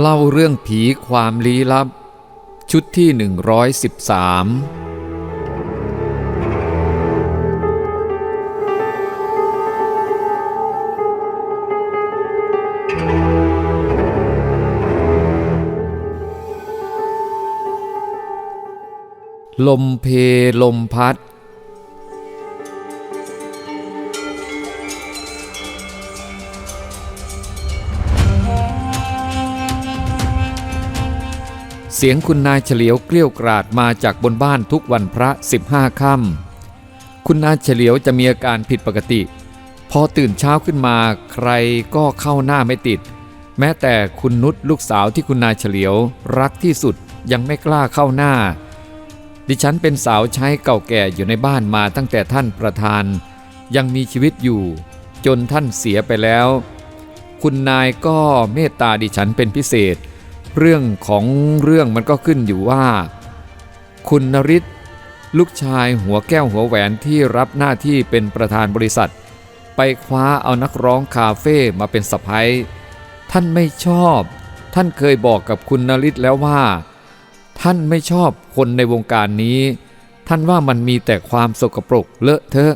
เล่าเรื่องผีความลี้ลับ ชุดที่ 113 ลมเพลมพัด เสียงคุณนายเฉลียวเกลี้ยวกราดมาจากบนบ้านทุกวันพระ 15ค่ำคุณนายเฉลียวจะมีอาการผิดปกติ พอตื่นเช้าขึ้นมาใครก็เข้าหน้าไม่ติด แม้แต่คุณนุชลูกสาวที่คุณนายเฉลียวรักที่สุดยังไม่กล้าเข้าหน้า ดิฉันเป็นสาวใช้เก่าแก่อยู่ในบ้านมาตั้งแต่ท่านประธาน ยังมีชีวิตอยู่ จนท่านเสียไปแล้ว คุณนายก็เมตตาดิฉันเป็นพิเศษ เรื่องของเรื่องมันก็ขึ้นอยู่ว่า คุณนริศลูกชายหัวแก้วหัวแหวนที่รับหน้าที่เป็นประธานบริษัท ไปคว้าเอานักร้องคาเฟ่มาเป็นสะพ้ยท่านไม่ชอบ ท่านเคยบอกกับคุณนริศแล้วว่า ท่านไม่ชอบคนในวงการนี้ ท่านว่ามันมีแต่ความสกปรกเลอะเทอะ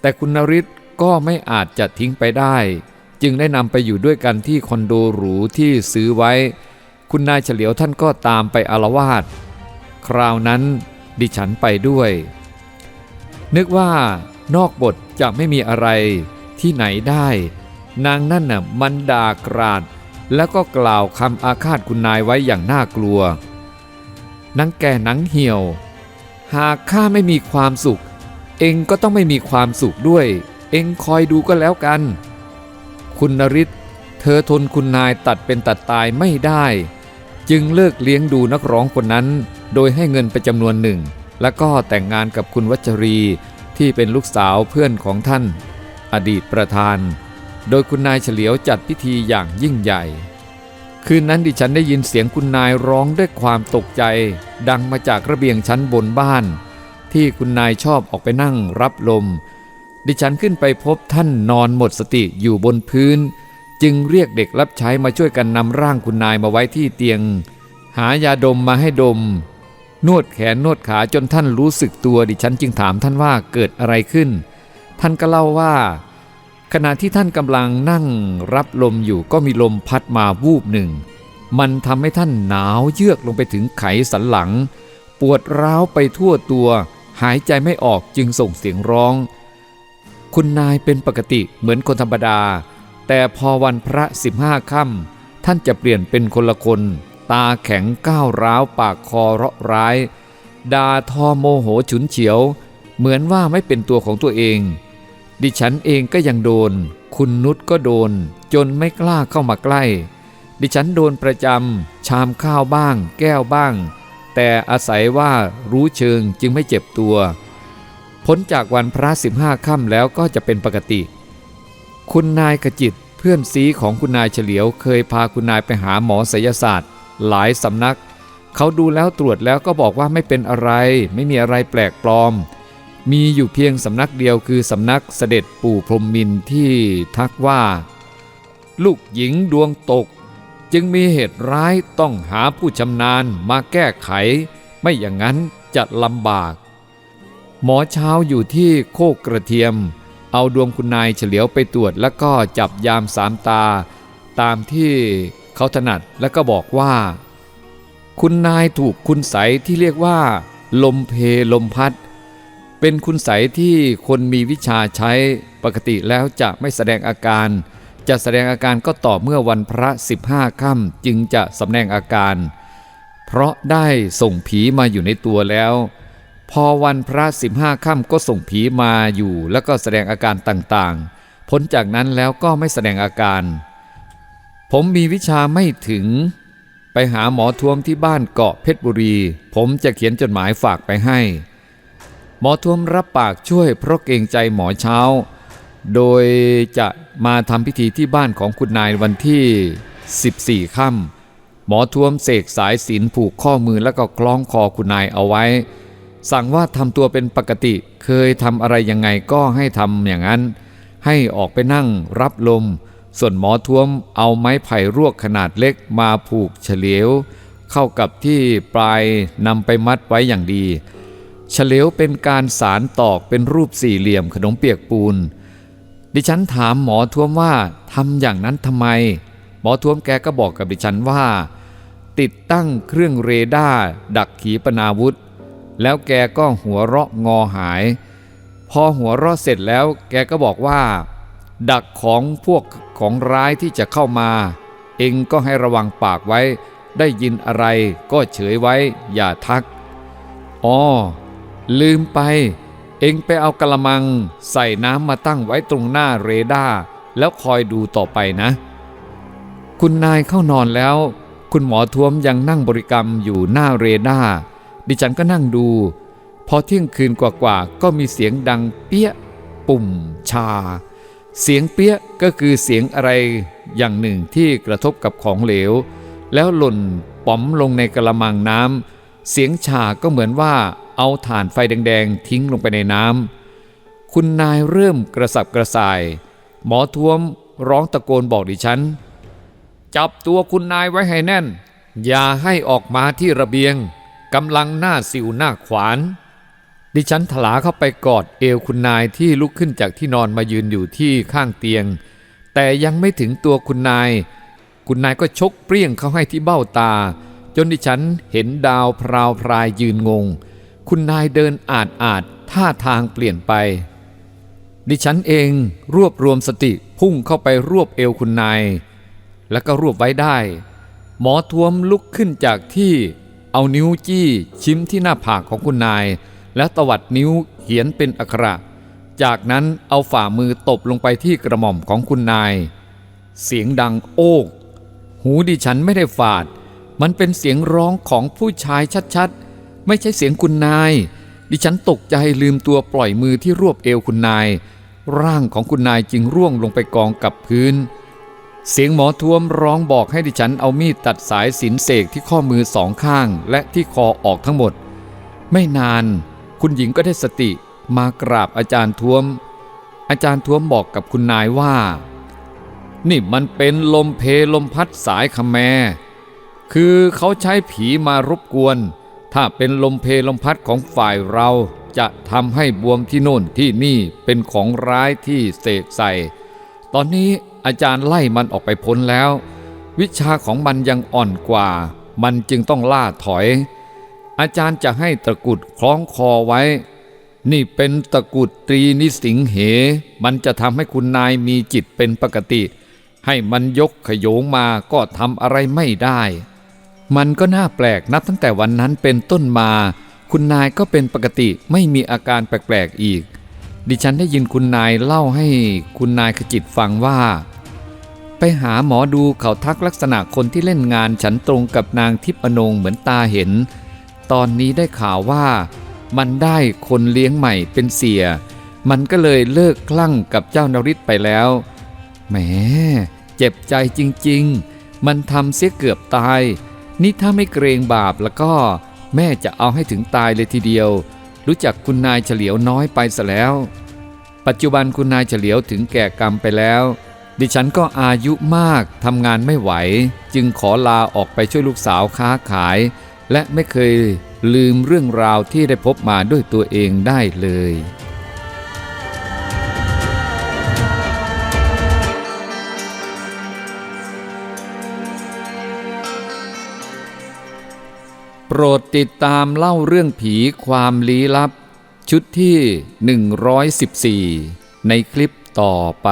แต่คุณนริศก็ไม่อาจจะทิ้งไปได้ จึงได้นำไปอยู่ด้วยกันที่คอนโดหรูที่ซื้อไว้ คุณนายเฉลียวท่านก็ตามไปอารวาสคราวนั้นดิฉันไปด้วย นึกว่านอกบทจะไม่มีอะไรที่ไหนได้ นางนั่นน่ะมันด่ากราด แล้วก็กล่าวคำอาฆาตคุณนายไว้อย่างน่ากลัวนังแก่หนังเหี่ยว หากข้าไม่มีความสุข เองก็ต้องไม่มีความสุขด้วย เองคอยดูก็แล้วกัน คุณนริศเธอทนคุณนายตัดเป็นตัดตายไม่ได้ จึงเลิกเลี้ยงดูนักร้องคนนั้น โดยให้เงินไปจำนวนหนึ่ง แล้วก็แต่งงานกับคุณวัชรีที่เป็นลูกสาวเพื่อนของท่าน อดีตประธาน โดยคุณนายเฉลียวจัดพิธีอย่างยิ่งใหญ่ คืนนั้นดิฉันได้ยินเสียงคุณนายร้องด้วยความตกใจ ดังมาจากระเบียงชั้นบนบ้าน ที่คุณนายชอบออกไปนั่งรับลม ดิฉันขึ้นไปพบท่านนอนหมดสติอยู่บนพื้น จึงเรียกเด็กรับใช้มาช่วยกันนำร่างคุณนายมาไว้ที่เตียง หายาดมมาให้ดม นวดแขนนวดขาจนท่านรู้สึกตัวดิฉันจึงถามท่านว่าเกิดอะไรขึ้น ท่านก็เล่าว่า ขณะที่ท่านกำลังนั่งรับลมอยู่ก็มีลมพัดมาวูบหนึ่ง มันทำให้ท่านหนาวเยือกลงไปถึงไขสันหลัง ปวดร้าวไปทั่วตัว หายใจไม่ออกจึงส่งเสียงร้อง คุณนายเป็นปกติเหมือนคนธรรมดา แต่พอวันพระสิบห้าค่ำท่านจะเปลี่ยนเป็นคนละคน ตาแข็งก้าวร้าวปากคอเราะร้ายดาทอโมโหฉุนเฉียว เหมือนว่าไม่เป็นตัวของตัวเอง ดิฉันเองก็ยังโดน คุณนุชก็โดน จนไม่กล้าเข้ามาใกล้ ดิฉันโดนประจำชามข้าวบ้าง แก้วบ้าง แต่อาศัยว่ารู้เชิงจึงไม่เจ็บตัว พ้นจากวันพระสิบห้าค่ำแล้วก็จะเป็นปกติ คุณนายขจิตเพื่อนซีของคุณนายเฉลียว เคยพาคุณนายไปหาหมอศิลศาสตร์ หลายสำนัก เขาดูแล้วตรวจแล้วก็บอกว่าไม่เป็นอะไร ไม่มีอะไรแปลกปลอม มีอยู่เพียงสำนักเดียวคือสำนักเสด็จปู่พรหมมินที่ทักว่า ลูกหญิงดวงตก จึงมีเหตุร้ายต้องหาผู้ชำนาญมาแก้ไข ไม่อย่างนั้นจะลำบาก หมอเช้าอยู่ที่โคกกระเทียม เอาดวงคุณนายเฉลียวไปตรวจแล้วก็จับยามสามตา ตามที่เขาถนัดแล้วก็บอกว่า คุณนายถูกคุณใสที่เรียกว่า ลมเพลมพัด เป็นคุณใสที่คนมีวิชาใช้ปกติแล้วจะไม่แสดงอาการ จะแสดงอาการก็ต่อเมื่อวันพระ 15ค่ำจึงจะสำแดงอาการ เพราะได้ส่งผีมาอยู่ในตัวแล้ว พอวันพระ15ค่ำก็ส่งผีมาอยู่ แล้วก็แสดงอาการต่างๆ พ้นจากนั้นแล้วก็ไม่แสดงอาการ ผมมีวิชาไม่ถึง ไปหาหมอทวมที่บ้านเกาะเพชรบุรี ผมจะเขียนจดหมายฝากไปให้ หมอทวมรับปากช่วยเพราะเกรงใจหมอเช้า โดยจะมาทำพิธีที่บ้านของคุณนายวันที่ 14 ค่ำหมอทวมเสกสายศีลผูกข้อมือแล้วก็คล้องคอคุณนายเอาไว้ สั่งว่าทำตัวเป็นปกติ เคยทำอะไรยังไงก็ให้ทำอย่างนั้น ให้ออกไปนั่งรับลม ส่วนหมอท้วมเอาไม้ไผ่รวกขนาดเล็กมาผูกเฉลียว เข้ากับที่ปลายนำไปมัดไว้อย่างดีเฉลียวเป็นการสารตอกเป็นรูปสี่เหลี่ยมขนมเปียกปูน ดิฉันถามหมอท้วมว่าทำอย่างนั้นทำไม หมอท้วมแกก็บอกกับดิฉันว่า ติดตั้งเครื่องเรดาร์ดักขีปนาวุธ แล้วแกก็หัวเราะงอหาย พอหัวเราะเสร็จแล้วแกก็บอกว่า ดักของพวกของร้ายที่จะเข้ามา เองก็ให้ระวังปากไว้ ได้ยินอะไรก็เฉยไว้อย่าทักอ๋อลืมไป เองไปเอากระมัง ใส่น้ำมาตั้งไว้ตรงหน้าเรดาร์แล้วคอยดูต่อไปนะ คุณนายเข้านอนแล้ว คุณหมอท้วมยังนั่งบริกรรมอยู่หน้าเรดาร์ ดิฉันก็นั่งดู พอเที่ยงคืนกว่าๆก็มีเสียงดังเปี้ย ปุ่ม ชา เสียงเปี้ยก็คือเสียงอะไรอย่างหนึ่งที่กระทบกับของเหลว แล้วหล่นป๋อมลงในกระมังน้ำเสียงชาก็เหมือนว่าเอาถ่านไฟแดงๆ ทิ้งลงไปในน้ำคุณนายเริ่มกระสับกระส่าย หมอท้วมร้องตะโกนบอกดิฉัน จับตัวคุณนายไว้ให้แน่น อย่าให้ออกมาที่ระเบียง กำลังหน้าสิวหน้าขวาน ดิฉันถลาเข้าไปกอดเอวคุณนายที่ลุกขึ้นจากที่นอนมายืนอยู่ที่ข้างเตียง แต่ยังไม่ถึงตัวคุณนาย คุณนายก็ชกเปรี้ยงเข้าให้ที่เบ้าตา จนดิฉันเห็นดาวพราวพรายยืนงง คุณนายเดินอาดอาดท่าทางเปลี่ยนไป ดิฉันเองรวบรวมสติพุ่งเข้าไปรวบเอวคุณนาย แล้วก็รวบไว้ได้ หมอทวมลุกขึ้นจากที่ เอานิ้วจี้ชิมที่หน้าผากของคุณนาย แล้วตวัดนิ้วเขียนเป็นอักขระ จากนั้นเอาฝ่ามือตบลงไปที่กระหม่อมของคุณนาย เสียงดังโอกหูดิฉันไม่ได้ฝาด มันเป็นเสียงร้องของผู้ชายชัดๆ ไม่ใช่เสียงคุณนาย ดิฉันตกใจลืมตัวปล่อยมือที่รวบเอวคุณนาย ร่างของคุณนายจึงร่วงลงไปกองกับพื้น เสียงหมอท้วมร้องบอกให้ดิฉันเอามีดตัดสายสินเสกที่ข้อมือสองข้างและที่คอออกทั้งหมด ไม่นาน คุณหญิงก็ได้สติมากราบอาจารย์ท้วม อาจารย์ท้วมบอกกับคุณนายว่า นี่มันเป็นลมเพลมพัดสายคแม คือเขาใช้ผีมารบกวน ถ้าเป็นลมเพลมพัดของฝ่ายเราจะทำให้บวมที่โน่นที่นี่เป็นของร้ายที่เสกใส่ ตอนนี้ อาจารย์ไล่มันออกไปพ้นแล้ว วิชาของมันยังอ่อนกว่า มันจึงต้องล่าถอย อาจารย์จะให้ตะกุดคล้องคอไว้ นี่เป็นตะกุดตรีนิสิงเห มันจะทำให้คุณนายมีจิตเป็นปกติ ให้มันยกขโยงมาก็ทำอะไรไม่ได้ มันก็น่าแปลกนับตั้งแต่วันนั้นเป็นต้นมา คุณนายก็เป็นปกติไม่มีอาการแปลกๆอีก ดิฉันได้ยินคุณนายเล่าให้คุณนายขจิตฟังว่า ไปหาหมอดูเขาทักลักษณะคนที่เล่นงานฉันตรงกับนางทิพอนงเหมือนตาเห็น ตอนนี้ได้ข่าวว่า มันได้คนเลี้ยงใหม่เป็นเสีย มันก็เลยเลิกคลั่งกับเจ้านริศไปแล้วแหมเจ็บใจจริง ๆ มันทำเสียเกือบตาย นี่ถ้าไม่เกรงบาปแล้วก็แม่จะเอาให้ถึงตายเลยทีเดียว รู้จักคุณนายเฉลียวน้อยไปซะแล้ว ปัจจุบันคุณนายเฉลียวถึงแก่กรรมไปแล้ว ดิฉันก็อายุมากทำงานไม่ไหว จึงขอลาออกไปช่วยลูกสาวค้าขาย และไม่เคยลืมเรื่องราวที่ได้พบมาด้วยตัวเองได้เลย โปรดติดตามเล่าเรื่องผีความลี้ลับ ชุดที่ 114 ในคลิปต่อไป